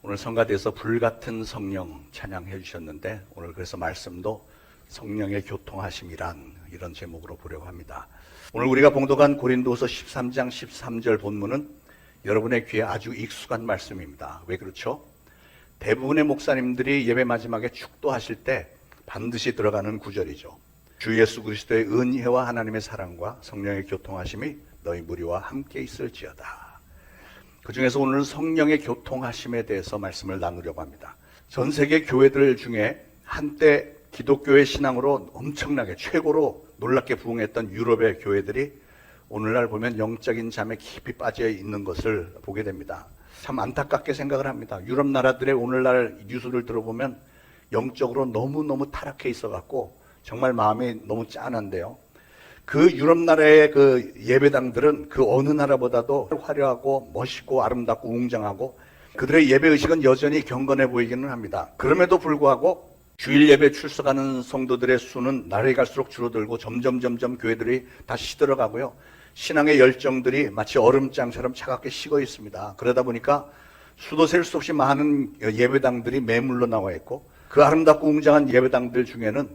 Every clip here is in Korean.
오늘 성가대에서 불같은 성령 찬양해 주셨는데 오늘 그래서 말씀도 성령의 교통하심이란 이런 제목으로 보려고 합니다. 오늘 우리가 봉독한 고린도서 13장 13절 본문은 여러분의 귀에 아주 익숙한 말씀입니다. 왜 그렇죠? 대부분의 목사님들이 예배 마지막에 축도하실 때 반드시 들어가는 구절이죠. 주 예수 그리스도의 은혜와 하나님의 사랑과 성령의 교통하심이 너희 무리와 함께 있을지어다. 그 중에서 오늘 성령의 교통하심에 대해서 말씀을 나누려고 합니다. 전 세계 교회들 중에 한때 기독교의 신앙으로 엄청나게 최고로 놀랍게 부흥했던 유럽의 교회들이 오늘날 보면 영적인 잠에 깊이 빠져 있는 것을 보게 됩니다. 참 안타깝게 생각을 합니다. 유럽 나라들의 오늘날 뉴스를 들어보면 영적으로 너무너무 타락해 있어 갖고 정말 마음이 너무 짠한데요. 그 유럽 나라의 그 예배당들은 그 어느 나라보다도 화려하고 멋있고 아름답고 웅장하고 그들의 예배 의식은 여전히 경건해 보이기는 합니다. 그럼에도 불구하고 주일 예배 출석하는 성도들의 수는 날이 갈수록 줄어들고 점점 점점 교회들이 다 시들어가고요. 신앙의 열정들이 마치 얼음장처럼 차갑게 식어 있습니다. 그러다 보니까 수도 셀 수 없이 많은 예배당들이 매물로 나와 있고 그 아름답고 웅장한 예배당들 중에는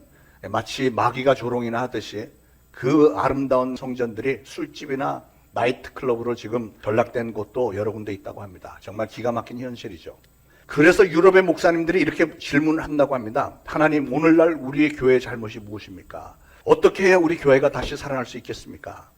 마치 마귀가 조롱이나 하듯이 그 아름다운 성전들이 술집이나 나이트클럽으로 지금 전락된 곳도 여러 군데 있다고 합니다. 정말 기가 막힌 현실이죠. 그래서 유럽의 목사님들이 이렇게 질문을 한다고 합니다. 하나님, 오늘날 우리의 교회의 잘못이 무엇입니까? 어떻게 해야 우리 교회가 다시 살아날 수 있겠습니까?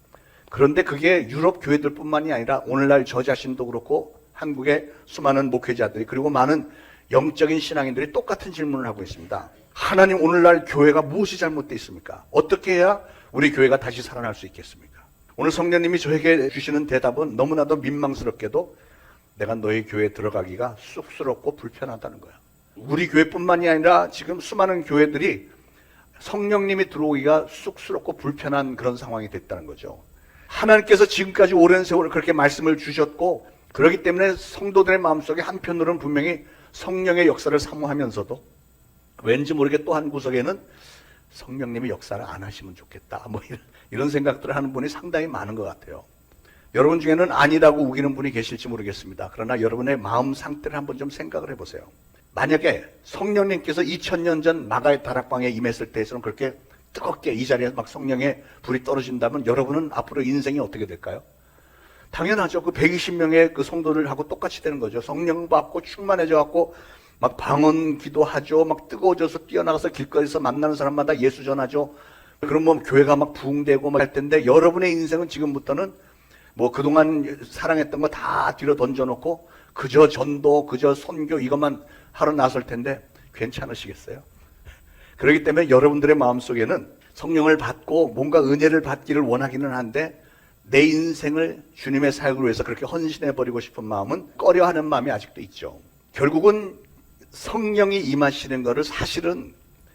그런데 그게 유럽 교회들 뿐만이 아니라 오늘날 저 자신도 그렇고 한국의 수많은 목회자들이 그리고 많은 영적인 신앙인들이 똑같은 질문을 하고 있습니다. 하나님 오늘날 교회가 무엇이 잘못되어 있습니까? 어떻게 해야 우리 교회가 다시 살아날 수 있겠습니까? 오늘 성령님이 저에게 주시는 대답은 너무나도 민망스럽게도 내가 너희 교회에 들어가기가 쑥스럽고 불편하다는 거야. 우리 교회뿐만이 아니라 지금 수많은 교회들이 성령님이 들어오기가 쑥스럽고 불편한 그런 상황이 됐다는 거죠. 하나님께서 지금까지 오랜 세월 그렇게 말씀을 주셨고 그렇기 때문에 성도들의 마음속에 한편으로는 분명히 성령의 역사를 사모하면서도 왠지 모르게 또 한 구석에는 성령님이 역사를 안 하시면 좋겠다. 뭐 이런, 이런 생각들을 하는 분이 상당히 많은 것 같아요. 여러분 중에는 아니라고 우기는 분이 계실지 모르겠습니다. 그러나 여러분의 마음 상태를 한번 좀 생각을 해보세요. 만약에 성령님께서 2000년 전 마가의 다락방에 임했을 때에서는 그렇게 뜨겁게 이 자리에 막 성령의 불이 떨어진다면 여러분은 앞으로 인생이 어떻게 될까요? 당연하죠. 그 120명의 그 성도를 하고 똑같이 되는 거죠. 성령 받고 충만해져 갖고 막 방언 기도하죠. 막 뜨거워져서 뛰어나가서 길거리에서 만나는 사람마다 예수 전하죠. 그럼 뭐 교회가 막 부흥되고 막 할 텐데 여러분의 인생은 지금부터는 뭐 그동안 사랑했던 거 다 뒤로 던져놓고 그저 전도, 그저 선교 이것만 하러 나설 텐데 괜찮으시겠어요? 그렇기 때문에 여러분들의 마음속에는 성령을 받고 뭔가 은혜를 받기를 원하기는 한데 내 인생을 주님의 사역을 위해서 그렇게 헌신해 버리고 싶은 마음은 꺼려하는 마음이 아직도 있죠. 결국은 성령이 임하시는 것을 사실은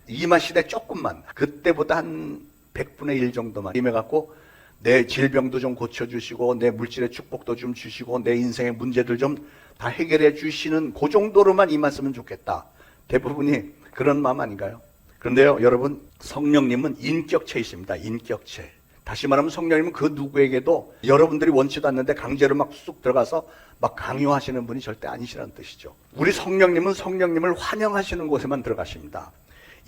임하시되 조금만 그때보다 한 100분의 1 정도만 임해 갖고 내 질병도 좀 고쳐 주시고 내 물질의 축복도 좀 주시고 내 인생의 문제들 좀 다 해결해 주시는 그 정도로만 임했으면 좋겠다. 대부분이 그런 마음 아닌가요? 그런데요, 여러분, 성령님은 인격체이십니다. 인격체. 다시 말하면 성령님은 그 누구에게도 여러분들이 원치도 않는데 강제로 막 쑥 들어가서 막 강요하시는 분이 절대 아니시라는 뜻이죠. 우리 성령님은 성령님을 환영하시는 곳에만 들어가십니다.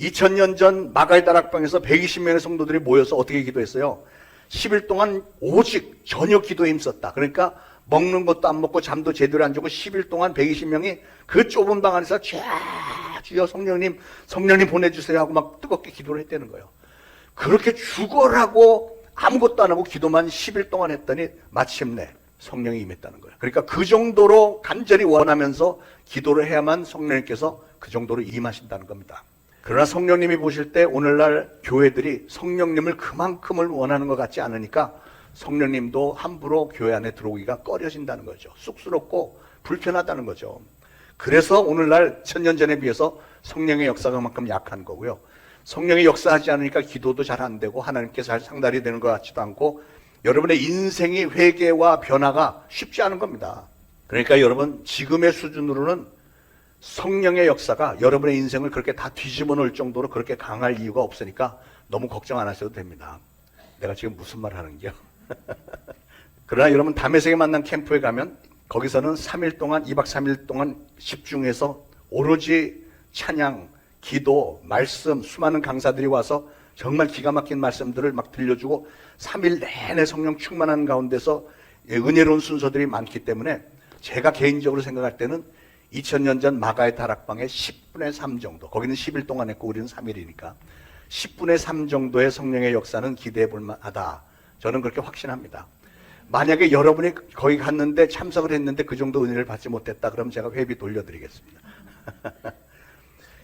2000년 전 마가의 다락방에서 120명의 성도들이 모여서 어떻게 기도했어요? 10일 동안 오직 전혀 기도에 힘썼다. 그러니까 먹는 것도 안 먹고 잠도 제대로 안 자고 10일 동안 120명이 그 좁은 방 안에서 쫙 주여 성령님, 성령님 보내주세요 하고 막 뜨겁게 기도를 했다는 거예요. 그렇게 죽어라고 아무것도 안 하고 기도만 10일 동안 했더니 마침내 성령이 임했다는 거예요. 그러니까 그 정도로 간절히 원하면서 기도를 해야만 성령님께서 그 정도로 임하신다는 겁니다. 그러나 성령님이 보실 때 오늘날 교회들이 성령님을 그만큼을 원하는 것 같지 않으니까 성령님도 함부로 교회 안에 들어오기가 꺼려진다는 거죠. 쑥스럽고 불편하다는 거죠. 그래서 오늘날 천년 전에 비해서 성령의 역사가 만큼 약한 거고요. 성령이 역사하지 않으니까 기도도 잘 안 되고 하나님께 잘 상달이 되는 것 같지도 않고 여러분의 인생이 회개와 변화가 쉽지 않은 겁니다. 그러니까 여러분 지금의 수준으로는 성령의 역사가 여러분의 인생을 그렇게 다 뒤집어 놓을 정도로 그렇게 강할 이유가 없으니까 너무 걱정 안 하셔도 됩니다. 내가 지금 무슨 말 하는 게요? 그러나 여러분 담에색에 만난 캠프에 가면 거기서는 3일 동안 2박 3일 동안 집중해서 오로지 찬양, 기도, 말씀 수많은 강사들이 와서 정말 기가 막힌 말씀들을 막 들려주고 3일 내내 성령 충만한 가운데서 예, 은혜로운 순서들이 많기 때문에 제가 개인적으로 생각할 때는 2000년 전 마가의 다락방의 10분의 3 정도 거기는 10일 동안 했고 우리는 3일이니까 10분의 3 정도의 성령의 역사는 기대해 볼 만하다. 저는 그렇게 확신합니다. 만약에 여러분이 거기 갔는데 참석을 했는데 그 정도 은혜를 받지 못했다 그럼 제가 회비 돌려드리겠습니다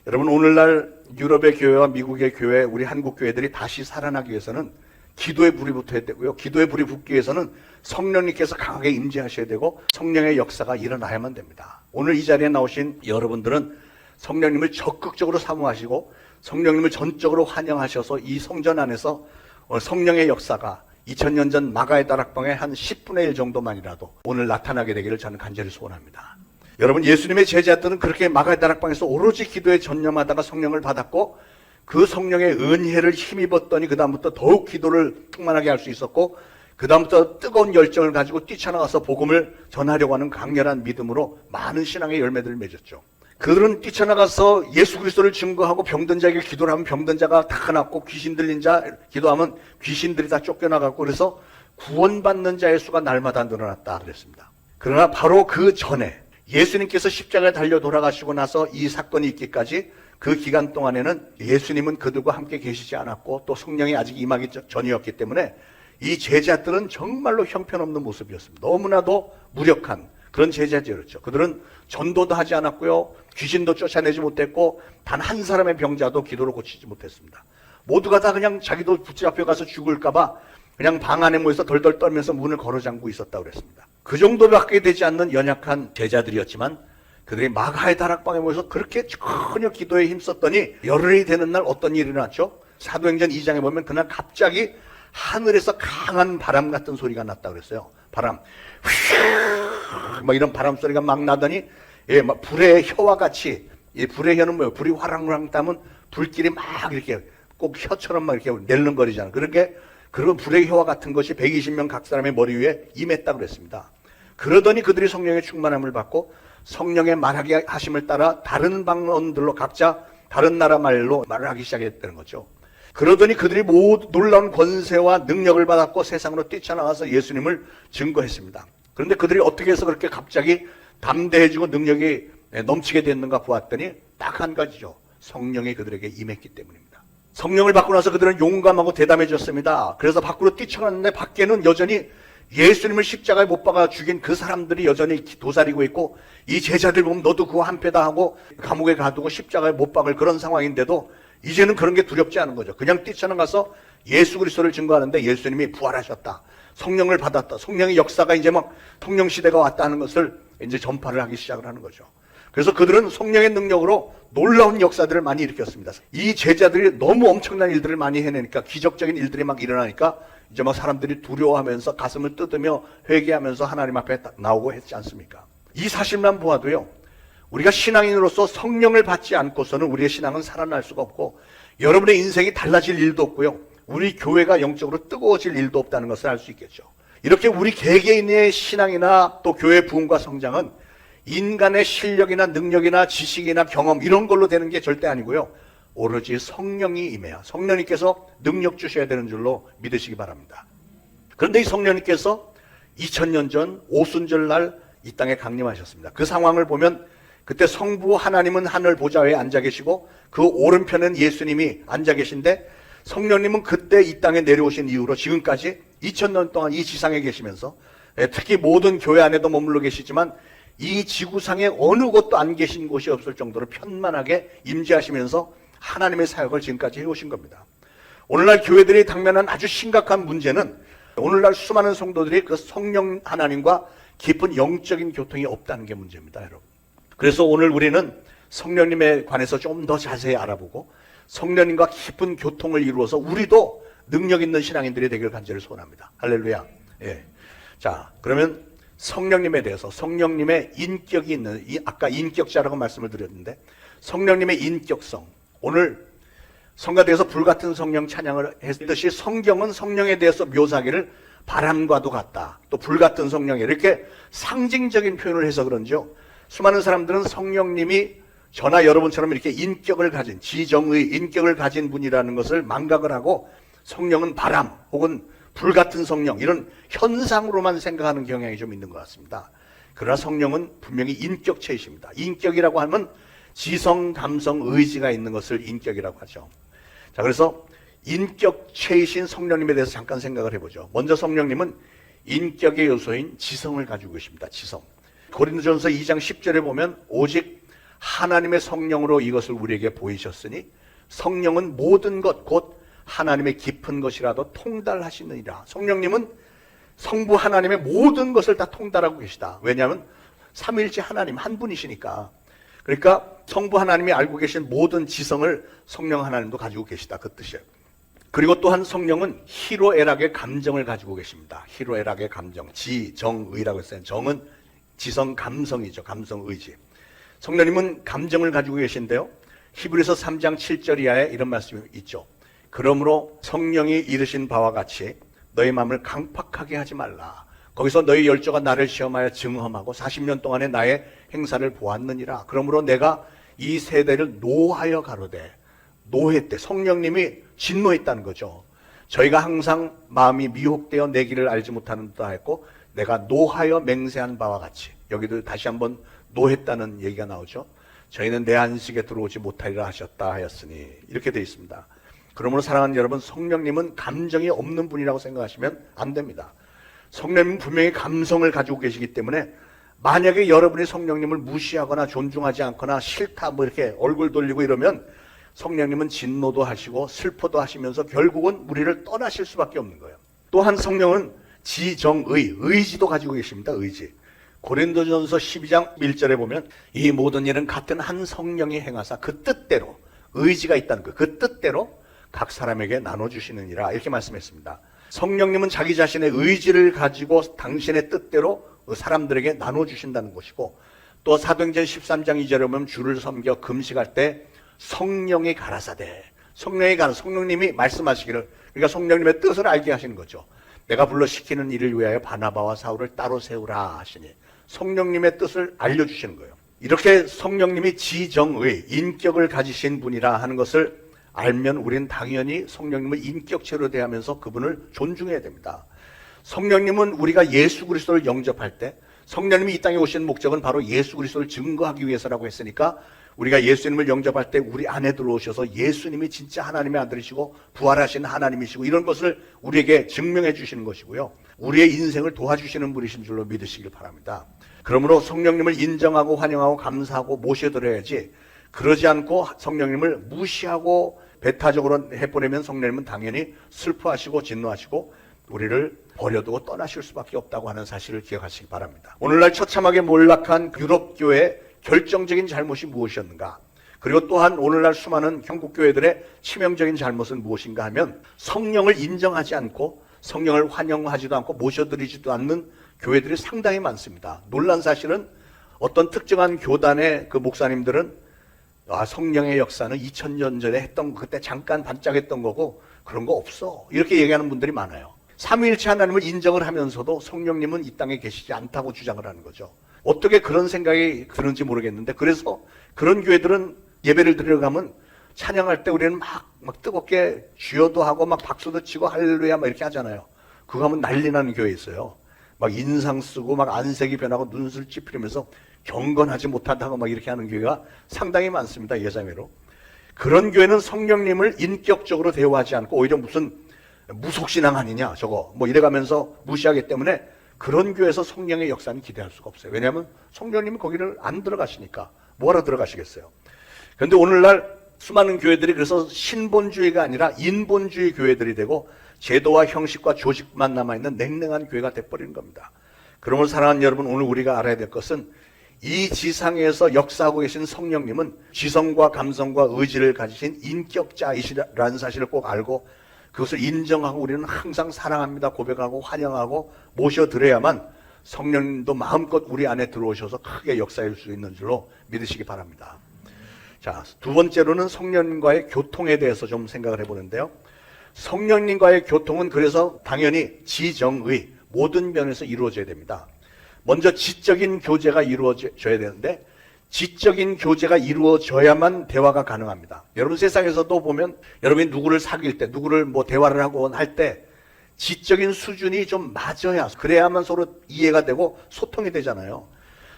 여러분 오늘날 유럽의 교회와 미국의 교회, 우리 한국 교회들이 다시 살아나기 위해서는 기도의 불이 붙어야 되고요. 기도의 불이 붙기 위해서는 성령님께서 강하게 임재하셔야 되고 성령의 역사가 일어나야만 됩니다. 오늘 이 자리에 나오신 여러분들은 성령님을 적극적으로 사모하시고 성령님을 전적으로 환영하셔서 이 성전 안에서 성령의 역사가 2000년 전 마가의 다락방의 한 10분의 1 정도만이라도 오늘 나타나게 되기를 저는 간절히 소원합니다. 여러분 예수님의 제자들은 그렇게 마가의 다락방에서 오로지 기도에 전념하다가 성령을 받았고 그 성령의 은혜를 힘입었더니 그다음부터 더욱 기도를 충만하게 할 수 있었고 그다음부터 뜨거운 열정을 가지고 뛰쳐나가서 복음을 전하려고 하는 강렬한 믿음으로 많은 신앙의 열매들을 맺었죠. 그들은 뛰쳐나가서 예수 그리스도를 증거하고 병든 자에게 기도를 하면 병든 자가 다 낫고 귀신 들린 자 기도하면 귀신들이 다 쫓겨나가고 그래서 구원받는 자의 수가 날마다 늘어났다 그랬습니다. 그러나 바로 그 전에 예수님께서 십자가에 달려 돌아가시고 나서 이 사건이 있기까지 그 기간 동안에는 예수님은 그들과 함께 계시지 않았고 또 성령이 아직 임하기 전이었기 때문에 이 제자들은 정말로 형편없는 모습이었습니다. 너무나도 무력한 그런 제자들이었죠. 그들은 전도도 하지 않았고요. 귀신도 쫓아내지 못했고 단 한 사람의 병자도 기도로 고치지 못했습니다. 모두가 다 그냥 자기도 붙잡혀 가서 죽을까봐 그냥 방 안에 모여서 덜덜 떨면서 문을 걸어 잠고 있었다고 그랬습니다. 그 정도밖에 되지 않는 연약한 제자들이었지만 그들이 마가의 다락방에 모여서 그렇게 전혀 기도에 힘썼더니 열흘이 되는 날 어떤 일이 일어났죠? 사도행전 2장에 보면 그날 갑자기 하늘에서 강한 바람 같은 소리가 났다 그랬어요. 바람. 막 이런 바람 소리가 막 나더니 예, 막 불의 혀와 같이 이 불의 혀는 뭐예요? 불이 화랑화랑 따면 불길이 막 이렇게 꼭 혀처럼 막 이렇게 낼름거리잖아요. 그렇게 그런 불의 혀와 같은 것이 120명 각 사람의 머리 위에 임했다 그랬습니다. 그러더니 그들이 성령의 충만함을 받고 성령의 말하게 하심을 따라 다른 방언들로 각자 다른 나라 말로 말을 하기 시작했다는 거죠. 그러더니 그들이 모두 놀라운 권세와 능력을 받았고 세상으로 뛰쳐나가서 예수님을 증거했습니다. 그런데 그들이 어떻게 해서 그렇게 갑자기 담대해지고 능력이 넘치게 됐는가 보았더니 딱 한 가지죠. 성령이 그들에게 임했기 때문입니다. 성령을 받고 나서 그들은 용감하고 대담해졌습니다. 그래서 밖으로 뛰쳐났는데 밖에는 여전히 예수님을 십자가에 못 박아 죽인 그 사람들이 여전히 도사리고 있고 이 제자들 보면 너도 그거 한패다 하고 감옥에 가두고 십자가에 못 박을 그런 상황인데도 이제는 그런 게 두렵지 않은 거죠. 그냥 뛰쳐나가서 예수 그리스도를 증거하는데 예수님이 부활하셨다. 성령을 받았다. 성령의 역사가 이제 막 성령 시대가 왔다는 것을 이제 전파를 하기 시작을 하는 거죠. 그래서 그들은 성령의 능력으로 놀라운 역사들을 많이 일으켰습니다. 이 제자들이 너무 엄청난 일들을 많이 해내니까 기적적인 일들이 막 일어나니까 이제 막 사람들이 두려워하면서 가슴을 뜯으며 회개하면서 하나님 앞에 나오고 했지 않습니까? 이 사실만 보아도요. 우리가 신앙인으로서 성령을 받지 않고서는 우리의 신앙은 살아날 수가 없고 여러분의 인생이 달라질 일도 없고요. 우리 교회가 영적으로 뜨거워질 일도 없다는 것을 알 수 있겠죠. 이렇게 우리 개개인의 신앙이나 또 교회 부흥과 성장은 인간의 실력이나 능력이나 지식이나 경험 이런 걸로 되는 게 절대 아니고요. 오로지 성령이 임해야 성령님께서 능력 주셔야 되는 줄로 믿으시기 바랍니다. 그런데 이 성령님께서 2000년 전 오순절 날 이 땅에 강림하셨습니다. 그 상황을 보면 그때 성부 하나님은 하늘 보좌에 앉아 계시고 그 오른편은 예수님이 앉아 계신데 성령님은 그때 이 땅에 내려오신 이후로 지금까지 2000년 동안 이 지상에 계시면서 예, 특히 모든 교회 안에도 머물러 계시지만 이 지구상에 어느 곳도 안 계신 곳이 없을 정도로 편만하게 임재하시면서 하나님의 사역을 지금까지 해오신 겁니다. 오늘날 교회들이 당면한 아주 심각한 문제는 오늘날 수많은 성도들이 그 성령 하나님과 깊은 영적인 교통이 없다는 게 문제입니다, 여러분. 그래서 오늘 우리는 성령님에 관해서 좀 더 자세히 알아보고 성령님과 깊은 교통을 이루어서 우리도 능력 있는 신앙인들이 되기를 간절히 소원합니다. 할렐루야. 예. 자, 그러면 성령님에 대해서 성령님의 인격이 있는 이 아까 인격자라고 말씀을 드렸는데 성령님의 인격성 오늘 성가대에서 불같은 성령 찬양을 했듯이 성경은 성령에 대해서 묘사하기를 바람과도 같다. 또 불같은 성령이 이렇게 상징적인 표현을 해서 그런지요. 수많은 사람들은 성령님이 저나 여러분처럼 이렇게 인격을 가진 지정의 인격을 가진 분이라는 것을 망각을 하고 성령은 바람 혹은 불같은 성령 이런 현상으로만 생각하는 경향이 좀 있는 것 같습니다. 그러나 성령은 분명히 인격체이십니다. 인격이라고 하면 지성, 감성, 의지가 있는 것을 인격이라고 하죠. 자, 그래서 인격체이신 성령님에 대해서 잠깐 생각을 해보죠. 먼저 성령님은 인격의 요소인 지성을 가지고 계십니다. 지성. 고린도전서 2장 10절에 보면 오직 하나님의 성령으로 이것을 우리에게 보이셨으니 성령은 모든 것 곧 하나님의 깊은 것이라도 통달하시느니라. 성령님은 성부 하나님의 모든 것을 다 통달하고 계시다. 왜냐하면 삼일째 하나님 한 분이시니까. 그러니까 성부 하나님이 알고 계신 모든 지성을 성령 하나님도 가지고 계시다. 그 뜻이에요. 그리고 또한 성령은 희로애락의 감정을 가지고 계십니다. 희로애락의 감정, 지, 정, 의라고 했어요. 정은 지성, 감성이죠. 감성, 의지. 성령님은 감정을 가지고 계신데요. 히브리서 3장 7절 이하에 이런 말씀이 있죠. 그러므로 성령이 이르신 바와 같이 너희 마음을 강팍하게 하지 말라. 거기서 너희 열조가 나를 시험하여 증험하고 40년 동안의 나의 행사를 보았느니라. 그러므로 내가 이 세대를 노하여 가로되 노했대. 성령님이 진노했다는 거죠. 저희가 항상 마음이 미혹되어 내 길을 알지 못하는 듯 하였고 내가 노하여 맹세한 바와 같이 여기도 다시 한번 노했다는 얘기가 나오죠. 저희는 내 안식에 들어오지 못하리라 하셨다 하였으니 이렇게 되어 있습니다. 그러므로 사랑하는 여러분 성령님은 감정이 없는 분이라고 생각하시면 안 됩니다. 성령님은 분명히 감성을 가지고 계시기 때문에 만약에 여러분이 성령님을 무시하거나 존중하지 않거나 싫다 뭐 이렇게 얼굴 돌리고 이러면 성령님은 진노도 하시고 슬퍼도 하시면서 결국은 우리를 떠나실 수밖에 없는 거예요. 또한 성령은 지정의, 의지도 가지고 계십니다. 의지. 고린도전서 12장 1절에 보면 이 모든 일은 같은 한 성령이 행하사 그 뜻대로 의지가 있다는 거. 그 뜻대로 각 사람에게 나눠 주시느니라 이렇게 말씀했습니다. 성령님은 자기 자신의 의지를 가지고 당신의 뜻대로 사람들에게 나눠 주신다는 것이고 또 사도행전 13장 2절에 보면 주를 섬겨 금식할 때 성령이 가라사대 성령이 가라 성령님이 말씀하시기를 그러니까 성령님의 뜻을 알게 하시는 거죠. 내가 불러 시키는 일을 위하여 바나바와 사울을 따로 세우라 하시니 성령님의 뜻을 알려 주시는 거예요. 이렇게 성령님이 지정의 인격을 가지신 분이라 하는 것을 알면 우리는 당연히 성령님을 인격체로 대하면서 그분을 존중해야 됩니다. 성령님은 우리가 예수 그리스도를 영접할 때 성령님이 이 땅에 오신 목적은 바로 예수 그리스도를 증거하기 위해서라고 했으니까 우리가 예수님을 영접할 때 우리 안에 들어오셔서 예수님이 진짜 하나님의 아들이시고 부활하신 하나님이시고 이런 것을 우리에게 증명해 주시는 것이고요. 우리의 인생을 도와주시는 분이신 줄로 믿으시길 바랍니다. 그러므로 성령님을 인정하고 환영하고 감사하고 모셔드려야지 그러지 않고 성령님을 무시하고 배타적으로 해보내면 성령님은 당연히 슬퍼하시고 진노하시고 우리를 버려두고 떠나실 수밖에 없다고 하는 사실을 기억하시기 바랍니다. 오늘날 처참하게 몰락한 유럽 교회 결정적인 잘못이 무엇이었는가? 그리고 또한 오늘날 수많은 형국 교회들의 치명적인 잘못은 무엇인가 하면 성령을 인정하지 않고 성령을 환영하지도 않고 모셔드리지도 않는 교회들이 상당히 많습니다. 놀란 사실은 어떤 특정한 교단의 그 목사님들은 아, 성령의 역사는 2000년 전에 했던 거, 그때 잠깐 반짝했던 거고 그런 거 없어. 이렇게 얘기하는 분들이 많아요. 삼위일체 하나님을 인정을 하면서도 성령님은 이 땅에 계시지 않다고 주장을 하는 거죠. 어떻게 그런 생각이 드는지 모르겠는데 그래서 그런 교회들은 예배를 드리러 가면 찬양할 때 우리는 막, 막 뜨겁게 주여도 하고 막 박수도 치고 할렐루야 막 이렇게 하잖아요. 그거 하면 난리 나는 교회 있어요. 막 인상 쓰고 막 안색이 변하고 눈술 찌푸리면서 경건하지 못하다고 막 이렇게 하는 교회가 상당히 많습니다. 예자매로. 그런 교회는 성령님을 인격적으로 대우하지 않고 오히려 무슨 무속신앙 아니냐 저거 뭐 이래가면서 무시하기 때문에 그런 교회에서 성령의 역사는 기대할 수가 없어요. 왜냐하면 성령님은 거기를 안 들어가시니까 뭐하러 들어가시겠어요. 그런데 오늘날 수많은 교회들이 그래서 신본주의가 아니라 인본주의 교회들이 되고 제도와 형식과 조직만 남아있는 냉랭한 교회가 돼버리는 겁니다. 그러므로 사랑하는 여러분 오늘 우리가 알아야 될 것은 이 지상에서 역사하고 계신 성령님은 지성과 감성과 의지를 가지신 인격자이시라는 사실을 꼭 알고 그것을 인정하고 우리는 항상 사랑합니다 고백하고 환영하고 모셔드려야만 성령님도 마음껏 우리 안에 들어오셔서 크게 역사할 수 있는 줄로 믿으시기 바랍니다. 자, 두 번째로는 성령과의 교통에 대해서 좀 생각을 해보는데요. 성령님과의 교통은 그래서 당연히 지정의 모든 면에서 이루어져야 됩니다. 먼저 지적인 교제가 이루어져야 되는데 지적인 교제가 이루어져야만 대화가 가능합니다. 여러분 세상에서도 보면 여러분이 누구를 사귈 때, 누구를 뭐 대화를 하고 할 때 지적인 수준이 좀 맞아야 그래야만 서로 이해가 되고 소통이 되잖아요.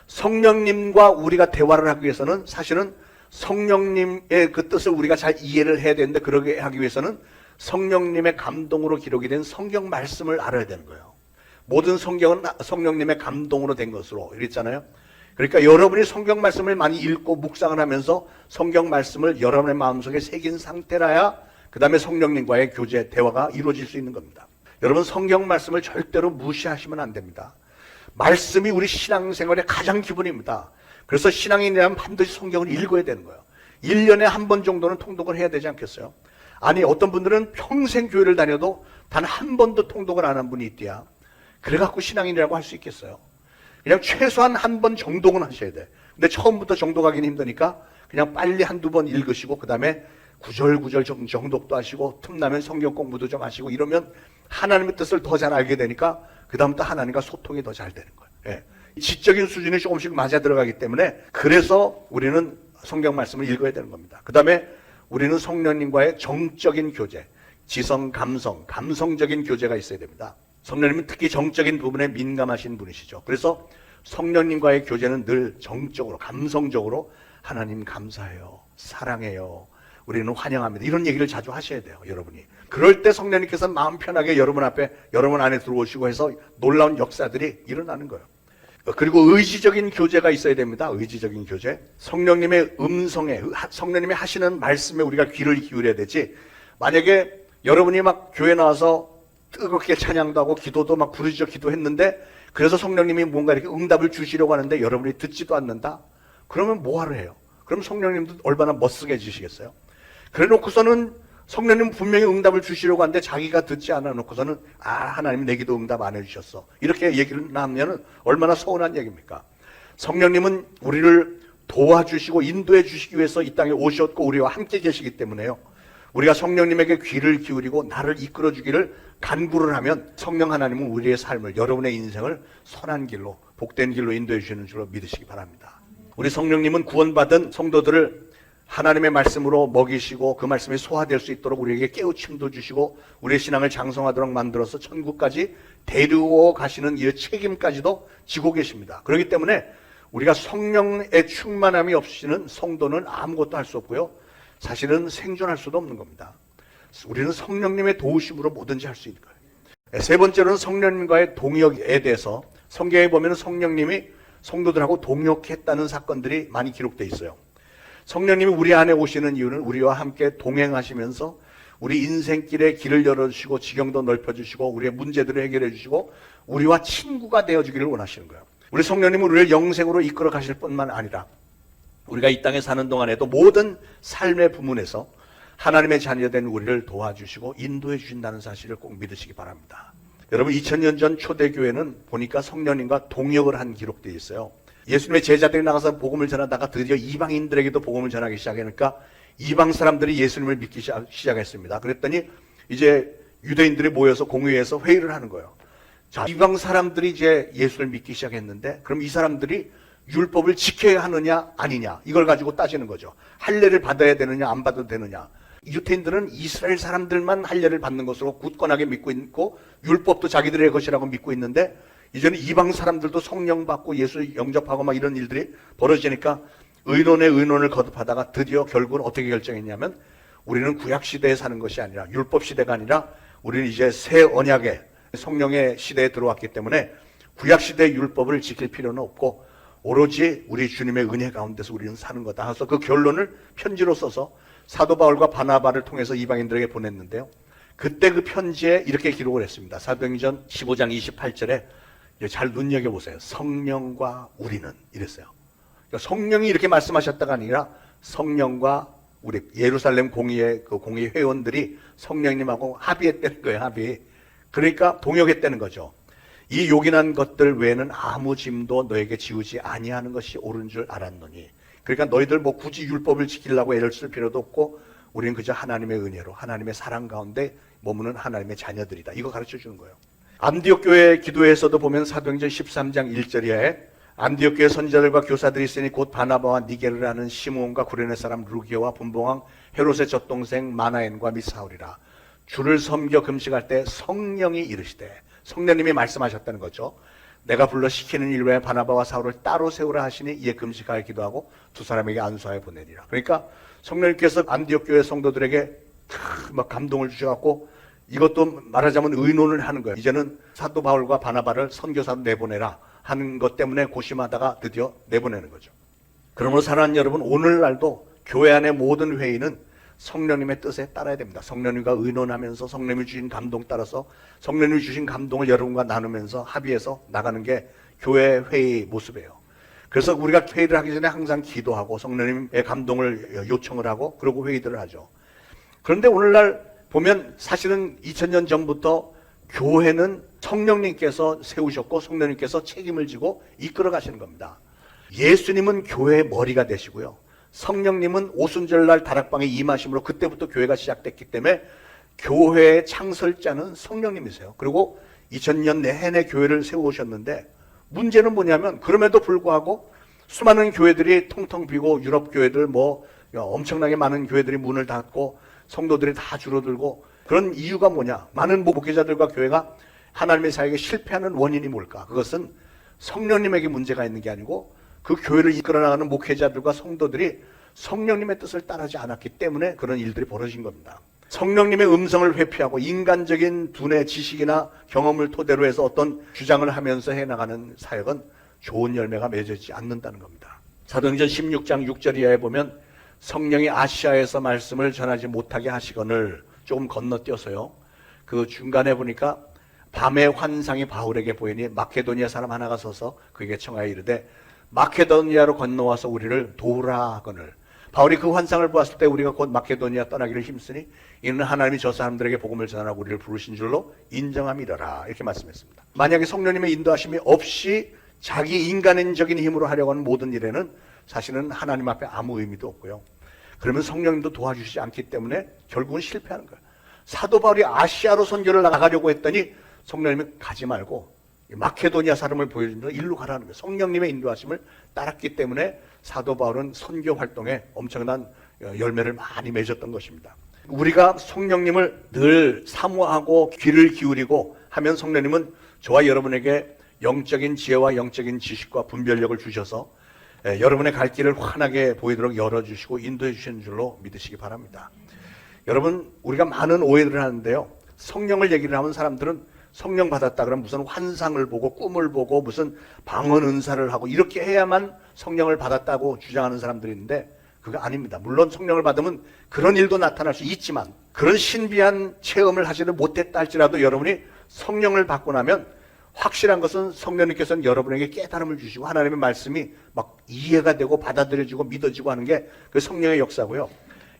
성령님과 우리가 대화를 하기 위해서는 사실은 성령님의 그 뜻을 우리가 잘 이해를 해야 되는데 그러게 하기 위해서는 성령님의 감동으로 기록이 된 성경 말씀을 알아야 되는 거예요. 모든 성경은 성령님의 감동으로 된 것으로 이랬잖아요. 그러니까 여러분이 성경 말씀을 많이 읽고 묵상을 하면서 성경 말씀을 여러분의 마음속에 새긴 상태라야 그 다음에 성령님과의 교제, 대화가 이루어질 수 있는 겁니다. 여러분 성경 말씀을 절대로 무시하시면 안 됩니다. 말씀이 우리 신앙생활의 가장 기본입니다. 그래서 신앙인이라면 반드시 성경을 읽어야 되는 거예요. 1년에 한 번 정도는 통독을 해야 되지 않겠어요? 아니 어떤 분들은 평생 교회를 다녀도 단 한 번도 통독을 안 한 분이 있대야. 그래갖고 신앙인이라고 할 수 있겠어요. 그냥 최소한 한 번 정독은 하셔야 돼. 근데 처음부터 정독하기는 힘드니까 그냥 빨리 한두 번 읽으시고 그 다음에 구절구절 정- 정독도 하시고 틈나면 성경 공부도 좀 하시고 이러면 하나님의 뜻을 더 잘 알게 되니까 그 다음부터 하나님과 소통이 더 잘 되는 거예요. 예. 지적인 수준이 조금씩 맞아 들어가기 때문에 그래서 우리는 성경 말씀을 읽어야 되는 겁니다. 그 다음에 우리는 성령님과의 정적인 교제, 지성, 감성, 감성적인 교제가 있어야 됩니다. 성령님은 특히 정적인 부분에 민감하신 분이시죠. 그래서 성령님과의 교제는 늘 정적으로, 감성적으로 하나님 감사해요. 사랑해요. 우리는 환영합니다. 이런 얘기를 자주 하셔야 돼요, 여러분이. 그럴 때 성령님께서 마음 편하게 여러분 앞에, 여러분 안에 들어오시고 해서 놀라운 역사들이 일어나는 거예요. 그리고 의지적인 교제가 있어야 됩니다. 의지적인 교제. 성령님의 음성에, 성령님이 하시는 말씀에 우리가 귀를 기울여야 되지. 만약에 여러분이 막 교회 나와서 뜨겁게 찬양도 하고 기도도 막 부르짖어 기도했는데 그래서 성령님이 뭔가 이렇게 응답을 주시려고 하는데 여러분이 듣지도 않는다? 그러면 뭐하러 해요? 그럼 성령님도 얼마나 멋쓰게 해주시겠어요? 그래 놓고서는 성령님 분명히 응답을 주시려고 하는데 자기가 듣지 않아 놓고서는 아 하나님 내 기도 응답 안 해주셨어 이렇게 얘기를 하면 얼마나 서운한 얘기입니까? 성령님은 우리를 도와주시고 인도해 주시기 위해서 이 땅에 오셨고 우리와 함께 계시기 때문에요. 우리가 성령님에게 귀를 기울이고 나를 이끌어 주기를 간구를 하면 성령 하나님은 우리의 삶을 여러분의 인생을 선한 길로 복된 길로 인도해 주시는 줄로 믿으시기 바랍니다. 우리 성령님은 구원받은 성도들을 하나님의 말씀으로 먹이시고 그 말씀이 소화될 수 있도록 우리에게 깨우침도 주시고 우리의 신앙을 장성하도록 만들어서 천국까지 데리고 가시는 이 책임까지도 지고 계십니다. 그렇기 때문에 우리가 성령의 충만함이 없이는 성도는 아무것도 할 수 없고요. 사실은 생존할 수도 없는 겁니다. 우리는 성령님의 도우심으로 뭐든지 할 수 있는 거예요. 네, 세 번째로는 성령님과의 동역에 대해서 성경에 보면 성령님이 성도들하고 동역했다는 사건들이 많이 기록되어 있어요. 성령님이 우리 안에 오시는 이유는 우리와 함께 동행하시면서 우리 인생길에 길을 열어주시고 지경도 넓혀주시고 우리의 문제들을 해결해 주시고 우리와 친구가 되어주기를 원하시는 거예요. 우리 성령님은 우리를 영생으로 이끌어 가실 뿐만 아니라 우리가 이 땅에 사는 동안에도 모든 삶의 부문에서 하나님의 자녀된 우리를 도와주시고 인도해 주신다는 사실을 꼭 믿으시기 바랍니다. 여러분 2000년 전 초대교회는 보니까 성령님과 동역을 한 기록되어 있어요. 예수님의 제자들이 나가서 복음을 전하다가 드디어 이방인들에게도 복음을 전하기 시작하니까 이방 사람들이 예수님을 믿기 시작했습니다. 그랬더니 이제 유대인들이 모여서 공회에서 회의를 하는 거예요. 자, 이방 사람들이 이제 예수를 믿기 시작했는데 그럼 이 사람들이 율법을 지켜야 하느냐 아니냐 이걸 가지고 따지는 거죠. 할례를 받아야 되느냐 안 받아도 되느냐. 유태인들은 이스라엘 사람들만 할례를 받는 것으로 굳건하게 믿고 있고 율법도 자기들의 것이라고 믿고 있는데 이제는 이방 사람들도 성령 받고 예수 영접하고 막 이런 일들이 벌어지니까 의논의 의논을 거듭하다가 드디어 결국은 어떻게 결정했냐면 우리는 구약 시대에 사는 것이 아니라 율법 시대가 아니라 우리는 이제 새 언약의 성령의 시대에 들어왔기 때문에 구약 시대의 율법을 지킬 필요는 없고 오로지 우리 주님의 은혜 가운데서 우리는 사는 거다. 그래서 그 결론을 편지로 써서 사도 바울과 바나바를 통해서 이방인들에게 보냈는데요. 그때 그 편지에 이렇게 기록을 했습니다. 사도행전 15장 28절에 잘 눈여겨보세요. 성령과 우리는 이랬어요. 그러니까 성령이 이렇게 말씀하셨다가 아니라 성령과 우리 예루살렘 공의회 그 공의 회원들이 성령님하고 합의했다는 거예요. 합의. 그러니까 동역했다는 거죠. 이 요긴한 것들 외에는 아무 짐도 너에게 지우지 아니하는 것이 옳은 줄 알았노니. 그러니까 너희들 뭐 굳이 율법을 지키려고 애를 쓸 필요도 없고 우리는 그저 하나님의 은혜로 하나님의 사랑 가운데 머무는 하나님의 자녀들이다. 이거 가르쳐 주는 거예요. 안디옥 교회 기도에서도 보면 사도행전 13장 1절에 안디옥 교회 선지자들과 교사들이 있으니 곧 바나바와 니게르라는 시므온과 구레네 사람 루기오와 분봉왕 헤롯의 젖동생 마나엔과 미사울이라 주를 섬겨 금식할 때 성령이 이르시되 성령님이 말씀하셨다는 거죠. 내가 불러 시키는 일 외에 바나바와 사울을 따로 세우라 하시니 이에 금식하여 기도하고 두 사람에게 안수하여 보내리라. 그러니까 성령님께서 안디옥 교회 성도들에게 막 감동을 주셔갖고 이것도 말하자면 의논을 하는 거예요. 이제는 사도 바울과 바나바를 선교사로 내보내라 하는 것 때문에 고심하다가 드디어 내보내는 거죠. 그러므로 사랑하는 여러분, 오늘날도 교회 안의 모든 회의는 성령님의 뜻에 따라야 됩니다. 성령님과 의논하면서 성령님이 주신 감동 따라서 성령님이 주신 감동을 여러분과 나누면서 합의해서 나가는 게 교회 회의 모습이에요. 그래서 우리가 회의를 하기 전에 항상 기도하고 성령님의 감동을 요청을 하고 그러고 회의들을 하죠. 그런데 오늘날 보면 사실은 2000년 전부터 교회는 성령님께서 세우셨고 성령님께서 책임을 지고 이끌어 가시는 겁니다. 예수님은 교회의 머리가 되시고요. 성령님은 오순절날 다락방에 임하심으로 그때부터 교회가 시작됐기 때문에 교회의 창설자는 성령님이세요. 그리고 2000년 내내 교회를 세우셨는데 문제는 뭐냐면 그럼에도 불구하고 수많은 교회들이 통통 비고 유럽 교회들 뭐 엄청나게 많은 교회들이 문을 닫고 성도들이 다 줄어들고 그런 이유가 뭐냐? 많은 목회자들과 교회가 하나님의 사역에 실패하는 원인이 뭘까? 그것은 성령님에게 문제가 있는 게 아니고 그 교회를 이끌어 나가는 목회자들과 성도들이 성령님의 뜻을 따르지 않았기 때문에 그런 일들이 벌어진 겁니다. 성령님의 음성을 회피하고 인간적인 두뇌 지식이나 경험을 토대로 해서 어떤 주장을 하면서 해나가는 사역은 좋은 열매가 맺어지지 않는다는 겁니다. 사도행전 16장 6절 이하에 보면 성령이 아시아에서 말씀을 전하지 못하게 하시거늘 조금 건너뛰어서요. 그 중간에 보니까 밤의 환상이 바울에게 보이니 마케도니아 사람 하나가 서서 그에게 청하여 이르되 마케도니아로 건너와서 우리를 도우라 하거늘 바울이 그 환상을 보았을 때 우리가 곧 마케도니아 떠나기를 힘쓰니 이는 하나님이 저 사람들에게 복음을 전하고 우리를 부르신 줄로 인정함이더라 이렇게 말씀했습니다. 만약에 성령님의 인도하심이 없이 자기 인간적인 힘으로 하려고 하는 모든 일에는 사실은 하나님 앞에 아무 의미도 없고요. 그러면 성령님도 도와주시지 않기 때문에 결국은 실패하는 거예요. 사도 바울이 아시아로 선교를 나가려고 했더니 성령님이 가지 말고 마케도니아 사람을 보여준다 일로 가라는 거예요. 성령님의 인도하심을 따랐기 때문에 사도 바울은 선교 활동에 엄청난 열매를 많이 맺었던 것입니다. 우리가 성령님을 늘 사모하고 귀를 기울이고 하면 성령님은 저와 여러분에게 영적인 지혜와 영적인 지식과 분별력을 주셔서 예, 여러분의 갈 길을 환하게 보이도록 열어주시고 인도해 주시는 줄로 믿으시기 바랍니다. 여러분, 우리가 많은 오해들을 하는데요. 성령을 얘기를 하면 사람들은 성령 받았다 그러면 무슨 환상을 보고 꿈을 보고 무슨 방언 은사를 하고 이렇게 해야만 성령을 받았다고 주장하는 사람들이 있는데 그거 아닙니다. 물론 성령을 받으면 그런 일도 나타날 수 있지만 그런 신비한 체험을 하지를 못했다 할지라도 여러분이 성령을 받고 나면 확실한 것은 성령님께서는 여러분에게 깨달음을 주시고 하나님의 말씀이 막 이해가 되고 받아들여지고 믿어지고 하는 게 그 성령의 역사고요.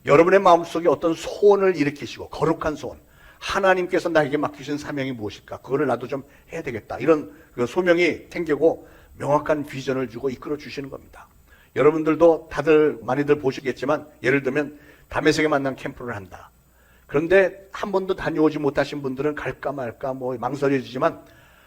여러분의 마음속에 어떤 소원을 일으키시고 거룩한 소원, 하나님께서 나에게 맡기신 사명이 무엇일까? 그거를 나도 좀 해야 되겠다. 이런 그 소명이 생기고 명확한 비전을 주고 이끌어 주시는 겁니다. 여러분들도 다들 많이들 보시겠지만 예를 들면 담에색에 만난 캠프를 한다. 그런데 한 번도 다녀오지 못하신 분들은 갈까 말까 뭐 망설여지지만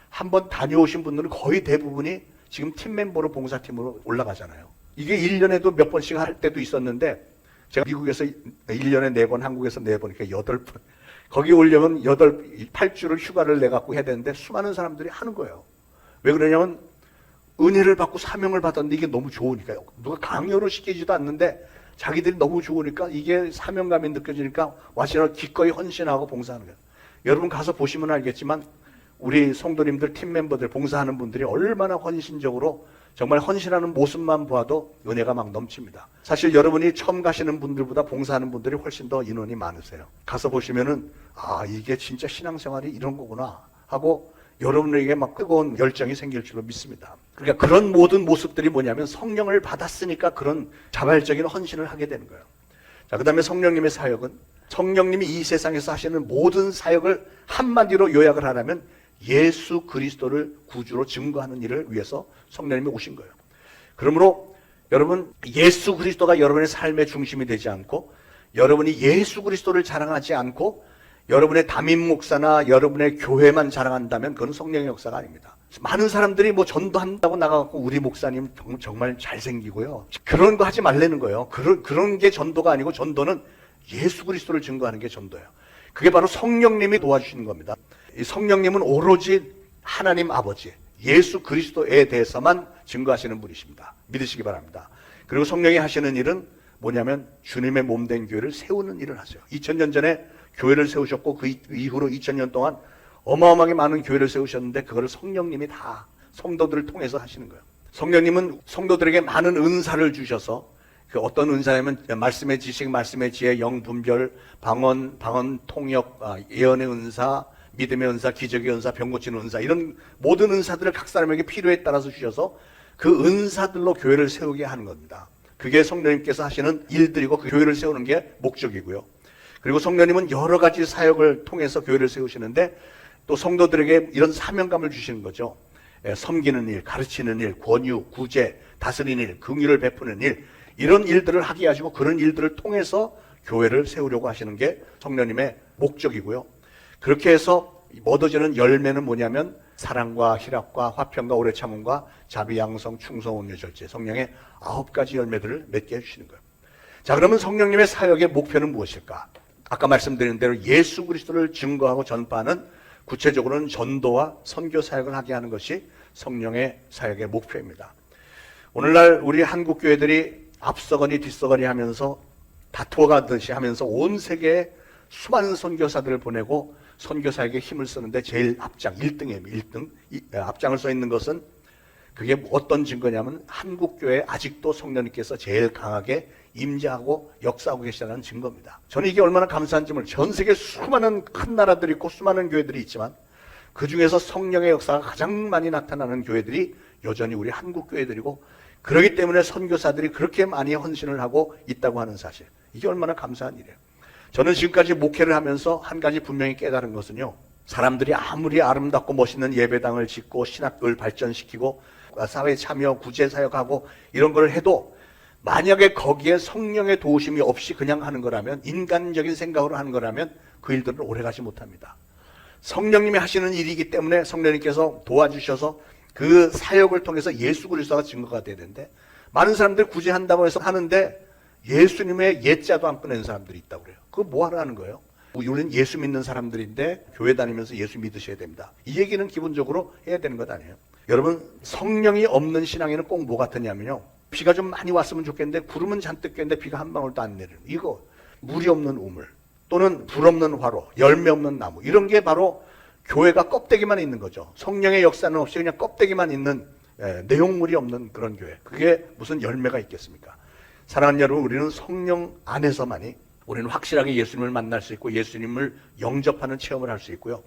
한 번 다녀오신 분들은 거의 대부분이 지금 팀 멤버로 봉사팀으로 올라가잖아요. 이게 1년에도 몇 번씩 할 때도 있었는데 제가 미국에서 1년에 4번, 한국에서 4번, 그러니까 8번. 거기 오려면 8, 8주를 휴가를 내갖고 해야 되는데 수많은 사람들이 하는 거예요. 왜 그러냐면 은혜를 받고 사명을 받았는데 이게 너무 좋으니까요. 누가 강요를 시키지도 않는데 자기들이 너무 좋으니까 이게 사명감이 느껴지니까 와시나 기꺼이 헌신하고 봉사하는 거예요. 여러분 가서 보시면 알겠지만 우리 성도님들 팀 멤버들 봉사하는 분들이 얼마나 헌신적으로 정말 헌신하는 모습만 보아도 은혜가 막 넘칩니다. 사실 여러분이 처음 가시는 분들보다 봉사하는 분들이 훨씬 더 인원이 많으세요. 가서 보시면은 아 이게 진짜 신앙생활이 이런 거구나 하고 여러분에게 막 뜨거운 열정이 생길 줄로 믿습니다. 그러니까 그런 모든 모습들이 뭐냐면 성령을 받았으니까 그런 자발적인 헌신을 하게 되는 거예요. 자, 그 다음에 성령님의 사역은 성령님이 이 세상에서 하시는 모든 사역을 한마디로 요약을 하라면 예수 그리스도를 구주로 증거하는 일을 위해서 성령님이 오신 거예요. 그러므로 여러분 예수 그리스도가 여러분의 삶의 중심이 되지 않고 여러분이 예수 그리스도를 자랑하지 않고 여러분의 담임 목사나 여러분의 교회만 자랑한다면 그건 성령의 역사가 아닙니다. 많은 사람들이 뭐 전도한다고 나가고 우리 목사님 정- 정말 잘생기고요. 그런 거 하지 말라는 거예요. 그런, 그런 게 전도가 아니고 전도는 예수 그리스도를 증거하는 게 전도예요. 그게 바로 성령님이 도와주시는 겁니다. 이 성령님은 오로지 하나님 아버지, 예수 그리스도에 대해서만 증거하시는 분이십니다. 믿으시기 바랍니다. 그리고 성령이 하시는 일은 뭐냐면 주님의 몸 된 교회를 세우는 일을 하세요. 2000년 전에 교회를 세우셨고 그 이- 이후로 2000년 동안 어마어마하게 많은 교회를 세우셨는데 그거를 성령님이 다 성도들을 통해서 하시는 거예요. 성령님은 성도들에게 많은 은사를 주셔서 그 어떤 은사냐면 말씀의 지식, 말씀의 지혜, 영 분별, 방언, 방언 통역, 아, 예언의 은사, 믿음의 은사, 기적의 은사, 병 고치는 은사 이런 모든 은사들을 각 사람에게 필요에 따라서 주셔서 그 은사들로 교회를 세우게 하는 겁니다. 그게 성령님께서 하시는 일들이고 그 교회를 세우는 게 목적이고요. 그리고 성령님은 여러 가지 사역을 통해서 교회를 세우시는데 또 성도들에게 이런 사명감을 주시는 거죠. 예, 섬기는 일, 가르치는 일, 권유, 구제, 다스리는 일, 긍휼을 베푸는 일 이런 일들을 하게 하시고 그런 일들을 통해서 교회를 세우려고 하시는 게 성령님의 목적이고요. 그렇게 해서 얻어지는 열매는 뭐냐면 사랑과 희락과 화평과 오래 참음과 자비 양성 충성 온유 절제 성령의 아홉 가지 열매들을 맺게 해주시는 거예요. 자 그러면 성령님의 사역의 목표는 무엇일까? 아까 말씀드린 대로 예수 그리스도를 증거하고 전파하는 구체적으로는 전도와 선교 사역을 하게 하는 것이 성령의 사역의 목표입니다. 오늘날 우리 한국 교회들이 앞서거니 뒤서거니 하면서 다투어 가듯이 하면서 온 세계에 수많은 선교사들을 보내고 선교 사역에 힘을 쓰는데 제일 앞장 1등이에요. 1등. 이, 에, 앞장을 서 있는 것은 그게 어떤 증거냐면 한국 교회 아직도 성령님께서 제일 강하게 임재하고 역사하고 계시다는 증거입니다. 저는 이게 얼마나 감사한지 몰라요. 전 세계 수많은 큰 나라들이 있고 수많은 교회들이 있지만 그 중에서 성령의 역사가 가장 많이 나타나는 교회들이 여전히 우리 한국 교회들이고 그러기 때문에 선교사들이 그렇게 많이 헌신을 하고 있다고 하는 사실. 이게 얼마나 감사한 일이에요. 저는 지금까지 목회를 하면서 한 가지 분명히 깨달은 것은요. 사람들이 아무리 아름답고 멋있는 예배당을 짓고 신학교를 발전시키고 사회 참여, 구제 사역하고 이런 걸 해도 만약에 거기에 성령의 도우심이 없이 그냥 하는 거라면 인간적인 생각으로 하는 거라면 그 일들은 오래 가지 못합니다. 성령님이 하시는 일이기 때문에 성령님께서 도와주셔서 그 사역을 통해서 예수 그리스도가 증거가 되는데 많은 사람들이 구제한다고 해서 하는데 예수님의 예자도 안 꺼낸 사람들이 있다고 그래요. 그거 뭐 하라는 거예요? 우리는 예수 믿는 사람들인데 교회 다니면서 예수 믿으셔야 됩니다. 이 얘기는 기본적으로 해야 되는 것 아니에요. 여러분 성령이 없는 신앙에는 꼭 뭐 같으냐면요. 비가 좀 많이 왔으면 좋겠는데 구름은 잔뜩 꼈는데 비가 한 방울도 안 내리는 이거 물이 없는 우물 또는 불 없는 화로 열매 없는 나무 이런 게 바로 교회가 껍데기만 있는 거죠. 성령의 역사는 없이 그냥 껍데기만 있는 예, 내용물이 없는 그런 교회. 그게 무슨 열매가 있겠습니까? 사랑하는 여러분, 우리는 성령 안에서만이 우리는 확실하게 예수님을 만날 수 있고 예수님을 영접하는 체험을 할 수 있고요.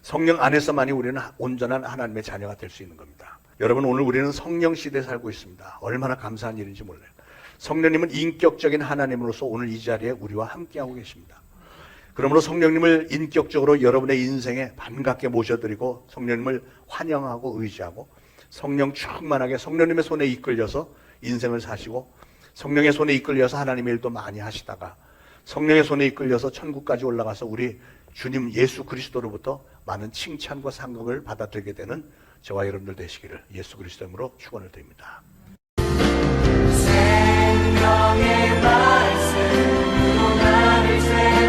성령 안에서만이 우리는 온전한 하나님의 자녀가 될 수 있는 겁니다. 여러분, 오늘 우리는 성령 시대에 살고 있습니다. 얼마나 감사한 일인지 몰라요. 성령님은 인격적인 하나님으로서 오늘 이 자리에 우리와 함께하고 계십니다. 그러므로 성령님을 인격적으로 여러분의 인생에 반갑게 모셔드리고 성령님을 환영하고 의지하고 성령 충만하게 성령님의 손에 이끌려서 인생을 사시고 성령의 손에 이끌려서 하나님의 일도 많이 하시다가 성령의 손에 이끌려서 천국까지 올라가서 우리 주님 예수 그리스도로부터 많은 칭찬과 상급을 받아들게 되는 저와 여러분들 되시기를 예수 그리스도 이름으로 축원을 드립니다. 생명의 말씀으로 나를 세